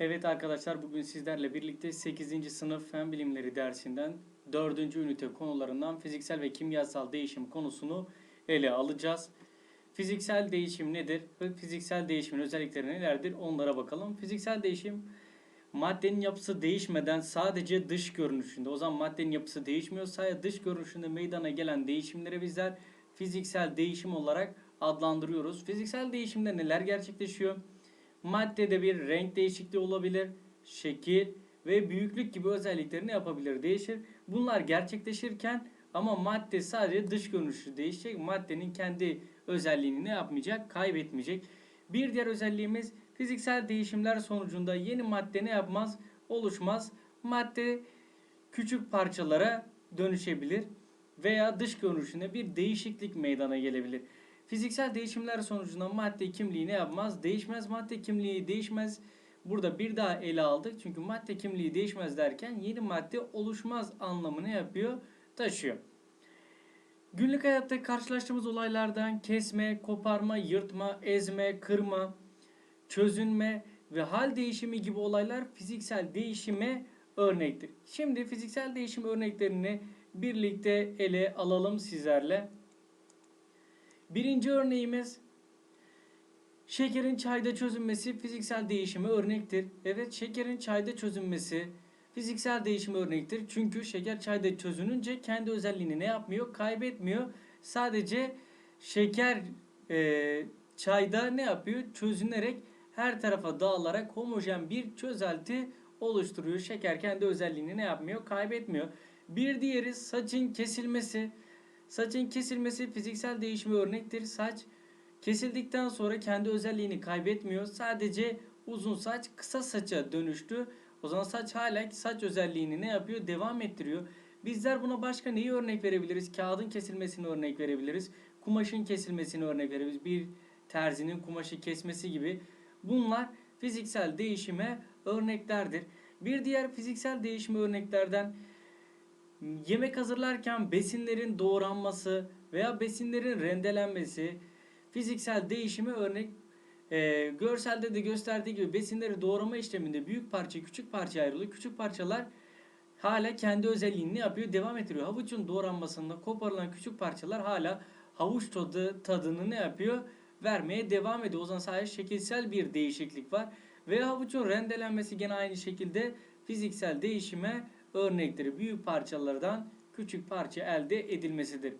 Evet arkadaşlar bugün sizlerle birlikte 8. sınıf fen bilimleri dersinden 4. ünite konularından fiziksel ve kimyasal değişim konusunu ele alacağız. Fiziksel değişim nedir fiziksel değişimin özellikleri nelerdir onlara bakalım. Fiziksel değişim maddenin yapısı değişmeden sadece dış görünüşünde o zaman maddenin yapısı değişmiyor sadece dış görünüşünde meydana gelen değişimlere bizler fiziksel değişim olarak adlandırıyoruz. Fiziksel değişimde neler gerçekleşiyor? Maddede bir renk değişikliği olabilir, şekil ve büyüklük gibi özelliklerini yapabilir, değişir. Bunlar gerçekleşirken ama madde sadece dış görünüşü değişecek. Maddenin kendi özelliğini ne yapmayacak? Kaybetmeyecek. Bir diğer özelliğimiz fiziksel değişimler sonucunda yeni madde ne yapmaz? Oluşmaz. Madde küçük parçalara dönüşebilir veya dış görünüşünde bir değişiklik meydana gelebilir. Fiziksel değişimler sonucunda madde kimliği ne yapmaz? Değişmez. Madde kimliği değişmez. Burada bir daha ele aldık. Çünkü madde kimliği değişmez derken yeni madde oluşmaz anlamını yapıyor, taşıyor. Günlük hayatta karşılaştığımız olaylardan kesme, koparma, yırtma, ezme, kırma, çözünme ve hal değişimi gibi olaylar fiziksel değişime örnektir. Şimdi fiziksel değişim örneklerini birlikte ele alalım sizlerle. Birinci örneğimiz şekerin çayda çözünmesi fiziksel değişime örnektir. Evet şekerin çayda çözünmesi fiziksel değişime örnektir. Çünkü şeker çayda çözününce kendi özelliğini ne yapmıyor? Kaybetmiyor. Sadece şeker e, çayda ne yapıyor? Çözünerek her tarafa dağılarak homojen bir çözelti oluşturuyor. Şeker kendi özelliğini ne yapmıyor? Kaybetmiyor. Bir diğeri saçın kesilmesi. Saçın kesilmesi fiziksel değişime örnektir. Saç kesildikten sonra kendi özelliğini kaybetmiyor. Sadece uzun saç kısa saça dönüştü. O zaman saç hala saç özelliğini ne yapıyor? Devam ettiriyor. Bizler buna başka neyi örnek verebiliriz? Kağıdın kesilmesini örnek verebiliriz. Kumaşın kesilmesini örnek verebiliriz. Bir terzinin kumaşı kesmesi gibi. Bunlar fiziksel değişime örneklerdir. Bir diğer fiziksel değişime örneklerden yemek hazırlarken besinlerin doğranması veya besinlerin rendelenmesi fiziksel değişime örnek e, görselde de gösterdiği gibi besinleri doğrama işleminde büyük parça küçük parça ayrılıyor. Küçük parçalar hala kendi özelliğini yapıyor? Devam ettiriyor. Havuçun doğranmasında koparılan küçük parçalar hala havuç tadı tadını ne yapıyor? Vermeye devam ediyor. O zaman sadece şekilsel bir değişiklik var. Ve havuçun rendelenmesi gene aynı şekilde fiziksel değişime örnektir. Büyük parçalardan küçük parça elde edilmesidir.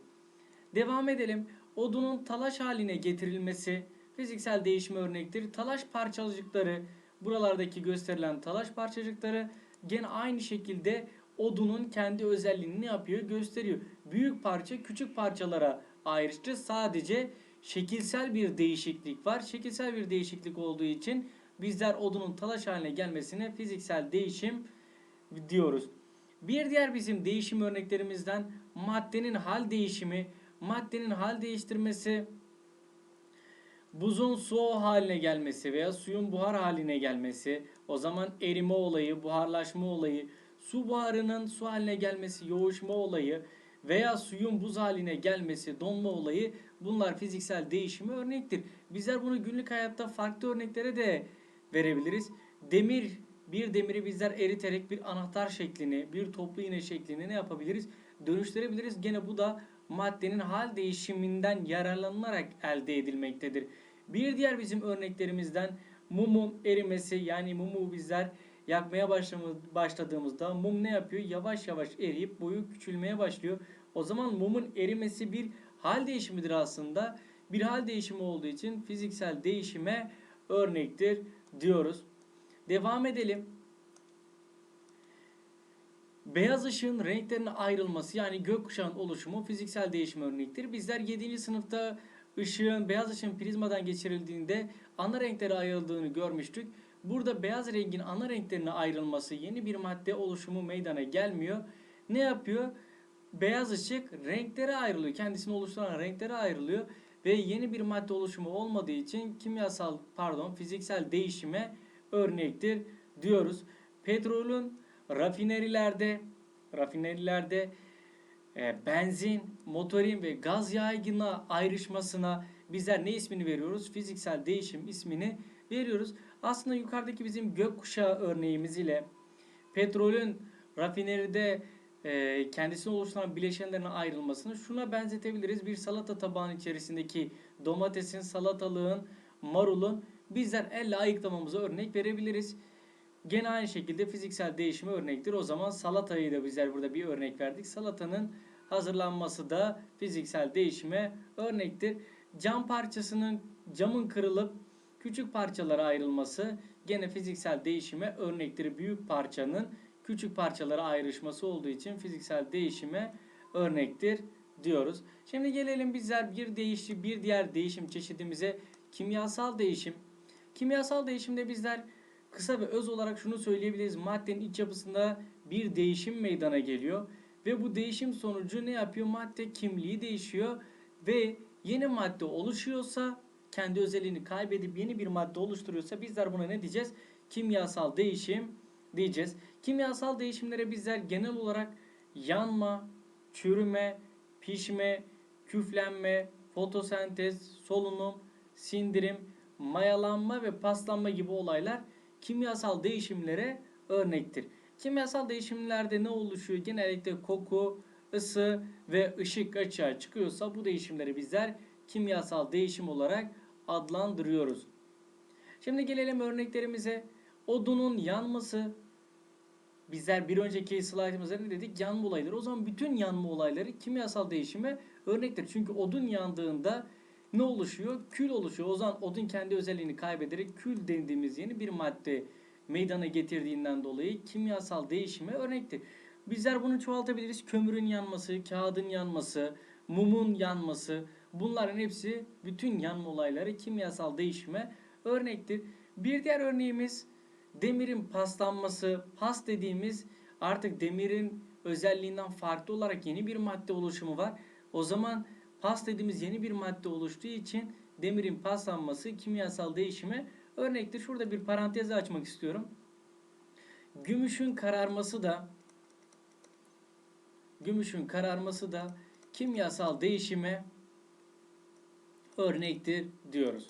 Devam edelim. Odunun talaş haline getirilmesi fiziksel değişime örnektir. Talaş parçacıkları buralardaki gösterilen talaş parçacıkları gene aynı şekilde odunun kendi özelliğini ne yapıyor? Gösteriyor. Büyük parça küçük parçalara ayrıştı. Sadece şekilsel bir değişiklik var. Şekilsel bir değişiklik olduğu için bizler odunun talaş haline gelmesine fiziksel değişim diyoruz. Bir diğer bizim değişim örneklerimizden maddenin hal değişimi, maddenin hal değiştirmesi, buzun su haline gelmesi veya suyun buhar haline gelmesi, o zaman erime olayı, buharlaşma olayı, su buharının su haline gelmesi, yoğuşma olayı veya suyun buz haline gelmesi, donma olayı bunlar fiziksel değişime örnektir. Bizler bunu günlük hayatta farklı örneklere de verebiliriz. Demir bir demiri bizler eriterek bir anahtar şeklini, bir toplu iğne şeklini ne yapabiliriz? Dönüştürebiliriz. Gene bu da maddenin hal değişiminden yararlanılarak elde edilmektedir. Bir diğer bizim örneklerimizden mumun erimesi yani mumu bizler yakmaya başladığımızda mum ne yapıyor? Yavaş yavaş eriyip boyu küçülmeye başlıyor. O zaman mumun erimesi bir hal değişimidir aslında. Bir hal değişimi olduğu için fiziksel değişime örnektir diyoruz. Devam edelim. Beyaz ışığın renklerine ayrılması yani gökkuşağın oluşumu fiziksel değişim örnektir. Bizler 7. sınıfta ışığın beyaz ışığın prizmadan geçirildiğinde ana renklere ayrıldığını görmüştük. Burada beyaz rengin ana renklerine ayrılması yeni bir madde oluşumu meydana gelmiyor. Ne yapıyor? Beyaz ışık renklere ayrılıyor. Kendisini oluşturan renklere ayrılıyor ve yeni bir madde oluşumu olmadığı için kimyasal pardon fiziksel değişime örnektir diyoruz. Petrolün rafinerilerde rafinerilerde e, benzin, motorin ve gaz yaygınlığa ayrışmasına bizler ne ismini veriyoruz? Fiziksel değişim ismini veriyoruz. Aslında yukarıdaki bizim gökkuşağı örneğimiz ile petrolün rafineride e, kendisini oluşturan bileşenlerin ayrılmasını şuna benzetebiliriz. Bir salata tabağının içerisindeki domatesin, salatalığın, marulun bizler elle ayıklamamıza örnek verebiliriz. Gene aynı şekilde fiziksel değişime örnektir. O zaman salatayı da bizler burada bir örnek verdik. Salatanın hazırlanması da fiziksel değişime örnektir. Cam parçasının camın kırılıp küçük parçalara ayrılması gene fiziksel değişime örnektir. Büyük parçanın küçük parçalara ayrışması olduğu için fiziksel değişime örnektir diyoruz. Şimdi gelelim bizler bir değişi bir diğer değişim çeşidimize kimyasal değişim. Kimyasal değişimde bizler kısa ve öz olarak şunu söyleyebiliriz. Maddenin iç yapısında bir değişim meydana geliyor ve bu değişim sonucu ne yapıyor? Madde kimliği değişiyor ve yeni madde oluşuyorsa kendi özelliğini kaybedip yeni bir madde oluşturuyorsa bizler buna ne diyeceğiz? Kimyasal değişim diyeceğiz. Kimyasal değişimlere bizler genel olarak yanma, çürüme, pişme, küflenme, fotosentez, solunum, sindirim, mayalanma ve paslanma gibi olaylar kimyasal değişimlere örnektir. Kimyasal değişimlerde ne oluşuyor? Genellikle koku, ısı ve ışık açığa çıkıyorsa bu değişimleri bizler kimyasal değişim olarak adlandırıyoruz. Şimdi gelelim örneklerimize. Odunun yanması, bizler bir önceki slaytımızda ne dedik? Yanma olayları. O zaman bütün yanma olayları kimyasal değişime örnektir. Çünkü odun yandığında ne oluşuyor? Kül oluşuyor. O zaman odun kendi özelliğini kaybederek kül dediğimiz yeni bir madde meydana getirdiğinden dolayı kimyasal değişime örnektir. Bizler bunu çoğaltabiliriz. Kömürün yanması, kağıdın yanması, mumun yanması bunların hepsi bütün yanma olayları kimyasal değişime örnektir. Bir diğer örneğimiz demirin paslanması. Pas dediğimiz artık demirin özelliğinden farklı olarak yeni bir madde oluşumu var. O zaman pas dediğimiz yeni bir madde oluştuğu için demirin paslanması kimyasal değişime örnektir. Şurada bir parantez açmak istiyorum. Gümüşün kararması da gümüşün kararması da kimyasal değişime örnektir diyoruz.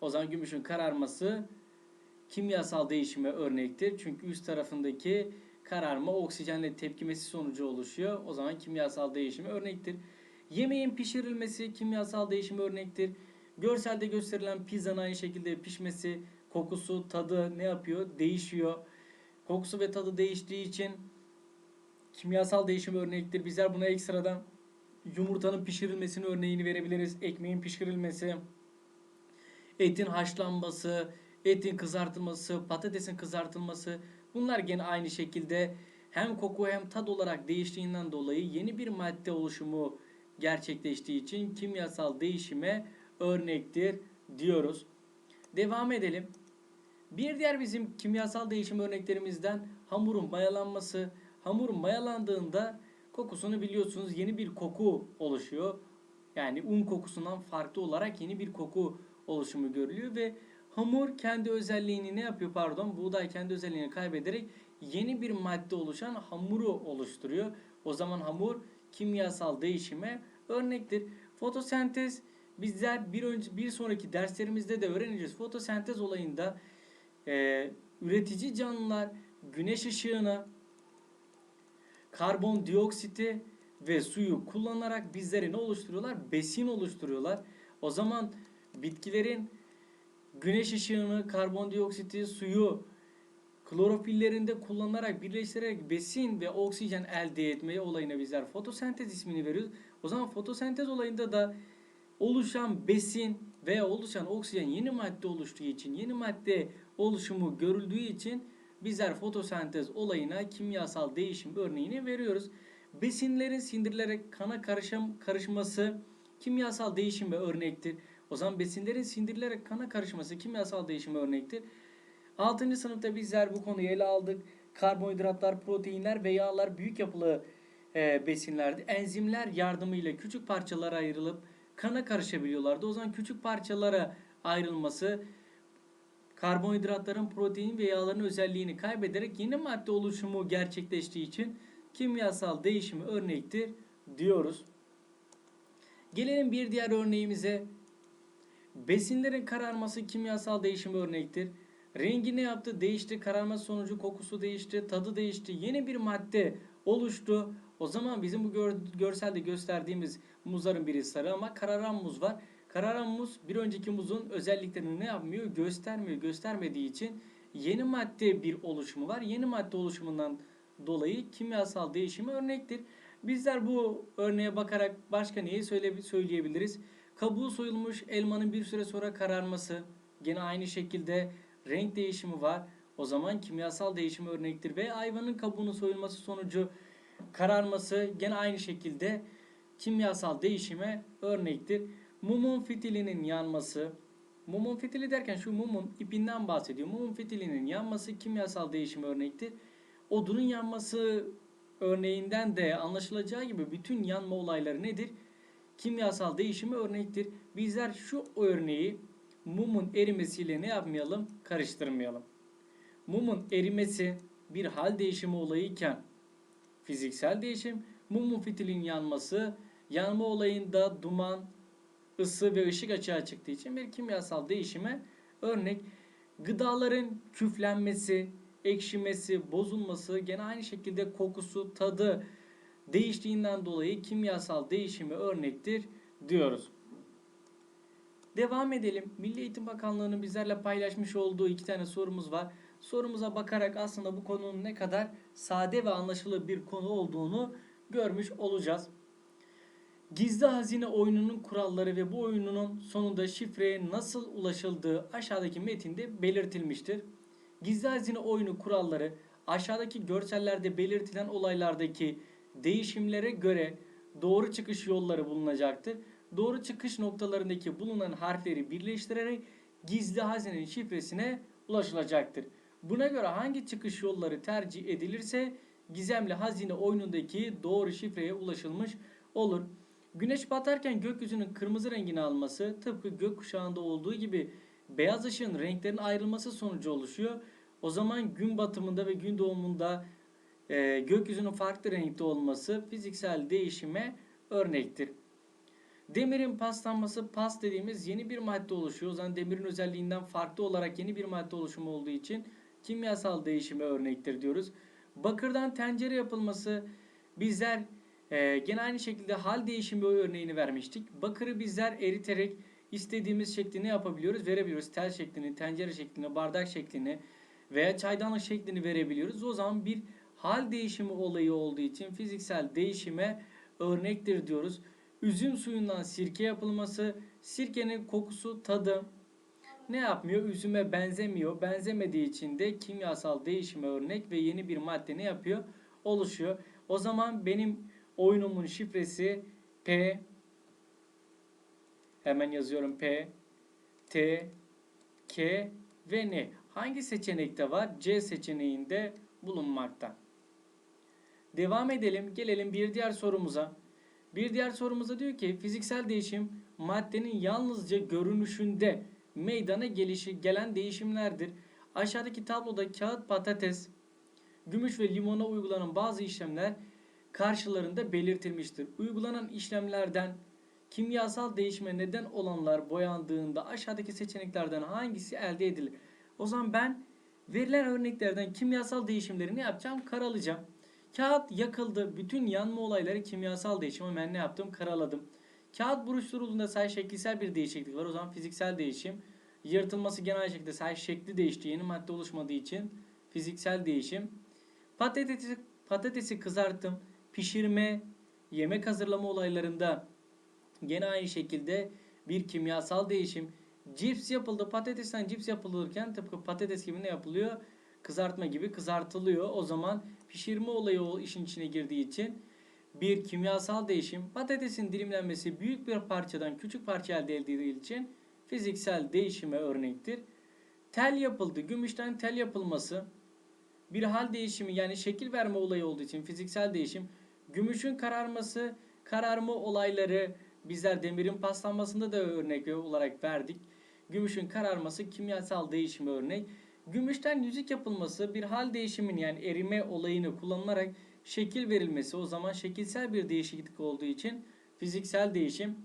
O zaman gümüşün kararması kimyasal değişime örnektir. Çünkü üst tarafındaki kararma oksijenle tepkimesi sonucu oluşuyor. O zaman kimyasal değişime örnektir. Yemeğin pişirilmesi kimyasal değişime örnektir. Görselde gösterilen pizzanın aynı şekilde pişmesi, kokusu, tadı ne yapıyor? Değişiyor. Kokusu ve tadı değiştiği için kimyasal değişim örnektir. Bizler buna ekstradan yumurtanın pişirilmesini örneğini verebiliriz. Ekmeğin pişirilmesi, etin haşlanması, etin kızartılması, patatesin kızartılması bunlar gene aynı şekilde hem koku hem tad olarak değiştiğinden dolayı yeni bir madde oluşumu gerçekleştiği için kimyasal değişime örnektir diyoruz. Devam edelim. Bir diğer bizim kimyasal değişim örneklerimizden hamurun mayalanması. Hamurun mayalandığında kokusunu biliyorsunuz yeni bir koku oluşuyor. Yani un kokusundan farklı olarak yeni bir koku oluşumu görülüyor ve hamur kendi özelliğini ne yapıyor pardon buğday kendi özelliğini kaybederek yeni bir madde oluşan hamuru oluşturuyor. O zaman hamur kimyasal değişime örnektir. Fotosentez bizler bir önce bir sonraki derslerimizde de öğreneceğiz. Fotosentez olayında e, üretici canlılar güneş ışığına karbondioksiti ve suyu kullanarak bizlere ne oluşturuyorlar? Besin oluşturuyorlar. O zaman bitkilerin güneş ışığını, karbondioksiti, suyu klorofillerinde kullanarak birleştirerek besin ve oksijen elde etmeye olayına bizler fotosentez ismini veriyoruz. O zaman fotosentez olayında da oluşan besin veya oluşan oksijen yeni madde oluştuğu için, yeni madde oluşumu görüldüğü için bizler fotosentez olayına kimyasal değişim örneğini veriyoruz. Besinlerin sindirilerek kana karışım, karışması kimyasal değişime örnektir. O zaman besinlerin sindirilerek kana karışması kimyasal değişime örnektir. 6. sınıfta bizler bu konuyu ele aldık. Karbonhidratlar, proteinler ve yağlar büyük yapılı e, besinlerdi. Enzimler yardımıyla küçük parçalara ayrılıp kana karışabiliyorlardı. O zaman küçük parçalara ayrılması karbonhidratların, protein ve yağların özelliğini kaybederek yeni madde oluşumu gerçekleştiği için kimyasal değişimi örnektir diyoruz. Gelelim bir diğer örneğimize. Besinlerin kararması kimyasal değişimi örnektir. Rengi ne yaptı? Değişti. Kararma sonucu kokusu değişti. Tadı değişti. Yeni bir madde oluştu. O zaman bizim bu gör- görselde gösterdiğimiz muzların biri sarı ama kararan muz var. Kararan muz bir önceki muzun özelliklerini ne yapmıyor? Göstermiyor. Göstermediği için yeni madde bir oluşumu var. Yeni madde oluşumundan dolayı kimyasal değişimi örnektir. Bizler bu örneğe bakarak başka neyi söyle söyleyebiliriz? Kabuğu soyulmuş elmanın bir süre sonra kararması. Gene aynı şekilde renk değişimi var. O zaman kimyasal değişim örnektir ve hayvanın kabuğunun soyulması sonucu kararması gene aynı şekilde kimyasal değişime örnektir. Mumun fitilinin yanması, mumun fitili derken şu mumun ipinden bahsediyor. Mumun fitilinin yanması kimyasal değişim örnektir. Odunun yanması örneğinden de anlaşılacağı gibi bütün yanma olayları nedir? Kimyasal değişimi örnektir. Bizler şu örneği mumun erimesiyle ne yapmayalım? Karıştırmayalım. Mumun erimesi bir hal değişimi olayıyken fiziksel değişim, mumun fitilin yanması, yanma olayında duman, ısı ve ışık açığa çıktığı için bir kimyasal değişime örnek. Gıdaların küflenmesi, ekşimesi, bozulması, gene aynı şekilde kokusu, tadı değiştiğinden dolayı kimyasal değişime örnektir diyoruz. Devam edelim. Milli Eğitim Bakanlığı'nın bizlerle paylaşmış olduğu iki tane sorumuz var. Sorumuza bakarak aslında bu konunun ne kadar sade ve anlaşılır bir konu olduğunu görmüş olacağız. Gizli hazine oyununun kuralları ve bu oyunun sonunda şifreye nasıl ulaşıldığı aşağıdaki metinde belirtilmiştir. Gizli hazine oyunu kuralları aşağıdaki görsellerde belirtilen olaylardaki değişimlere göre doğru çıkış yolları bulunacaktır. Doğru çıkış noktalarındaki bulunan harfleri birleştirerek gizli hazinenin şifresine ulaşılacaktır. Buna göre hangi çıkış yolları tercih edilirse gizemli hazine oyunundaki doğru şifreye ulaşılmış olur. Güneş batarken gökyüzünün kırmızı rengini alması tıpkı gökkuşağında olduğu gibi beyaz ışığın renklerin ayrılması sonucu oluşuyor. O zaman gün batımında ve gün doğumunda e, gökyüzünün farklı renkte olması fiziksel değişime örnektir. Demirin paslanması pas dediğimiz yeni bir madde oluşuyor. O zaman demirin özelliğinden farklı olarak yeni bir madde oluşumu olduğu için kimyasal değişime örnektir diyoruz. Bakırdan tencere yapılması bizler e, gene aynı şekilde hal değişimi örneğini vermiştik. Bakırı bizler eriterek istediğimiz şeklini yapabiliyoruz, verebiliyoruz. Tel şeklini, tencere şeklini, bardak şeklini veya çaydanlık şeklini verebiliyoruz. O zaman bir hal değişimi olayı olduğu için fiziksel değişime örnektir diyoruz. Üzüm suyundan sirke yapılması, sirkenin kokusu, tadı ne yapmıyor? Üzüme benzemiyor. Benzemediği için de kimyasal değişime örnek ve yeni bir madde ne yapıyor? Oluşuyor. O zaman benim oyunumun şifresi P hemen yazıyorum P T K ve N. Hangi seçenekte var? C seçeneğinde bulunmakta. Devam edelim. Gelelim bir diğer sorumuza. Bir diğer sorumuza diyor ki fiziksel değişim maddenin yalnızca görünüşünde meydana gelişi gelen değişimlerdir. Aşağıdaki tabloda kağıt, patates, gümüş ve limona uygulanan bazı işlemler karşılarında belirtilmiştir. Uygulanan işlemlerden kimyasal değişime neden olanlar boyandığında aşağıdaki seçeneklerden hangisi elde edilir? O zaman ben verilen örneklerden kimyasal değişimleri ne yapacağım? Karalayacağım. Kağıt yakıldı. Bütün yanma olayları kimyasal değişim. Ama Ben ne yaptım? Karaladım. Kağıt buruşturulduğunda sadece şekilsel bir değişiklik var. O zaman fiziksel değişim. Yırtılması genel şekilde sadece şekli değişti. Yeni madde oluşmadığı için fiziksel değişim. Patatesi, patatesi kızarttım. Pişirme, yemek hazırlama olaylarında gene aynı şekilde bir kimyasal değişim. Cips yapıldı. Patatesten cips yapılırken tıpkı patates gibi ne yapılıyor? Kızartma gibi kızartılıyor. O zaman pişirme olayı o işin içine girdiği için bir kimyasal değişim. Patatesin dilimlenmesi büyük bir parçadan küçük parça elde edildiği için fiziksel değişime örnektir. Tel yapıldı. Gümüşten tel yapılması bir hal değişimi yani şekil verme olayı olduğu için fiziksel değişim. Gümüşün kararması, kararma olayları bizler demirin paslanmasında da örnek olarak verdik. Gümüşün kararması kimyasal değişime örnek. Gümüşten yüzük yapılması bir hal değişimin yani erime olayını kullanılarak şekil verilmesi o zaman şekilsel bir değişiklik olduğu için fiziksel değişim.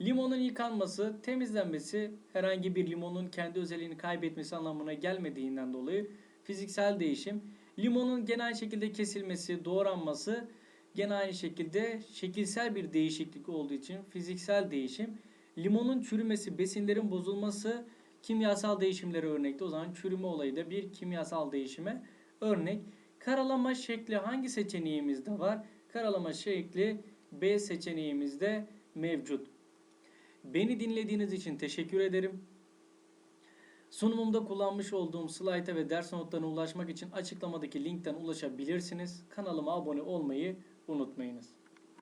Limonun yıkanması, temizlenmesi herhangi bir limonun kendi özelliğini kaybetmesi anlamına gelmediğinden dolayı fiziksel değişim. Limonun genel şekilde kesilmesi, doğranması gene aynı şekilde şekilsel bir değişiklik olduğu için fiziksel değişim. Limonun çürümesi, besinlerin bozulması kimyasal değişimlere örnekti. O zaman çürüme olayı da bir kimyasal değişime örnek. Karalama şekli hangi seçeneğimizde var? Karalama şekli B seçeneğimizde mevcut. Beni dinlediğiniz için teşekkür ederim. Sunumumda kullanmış olduğum slayta ve ders notlarına ulaşmak için açıklamadaki linkten ulaşabilirsiniz. Kanalıma abone olmayı unutmayınız.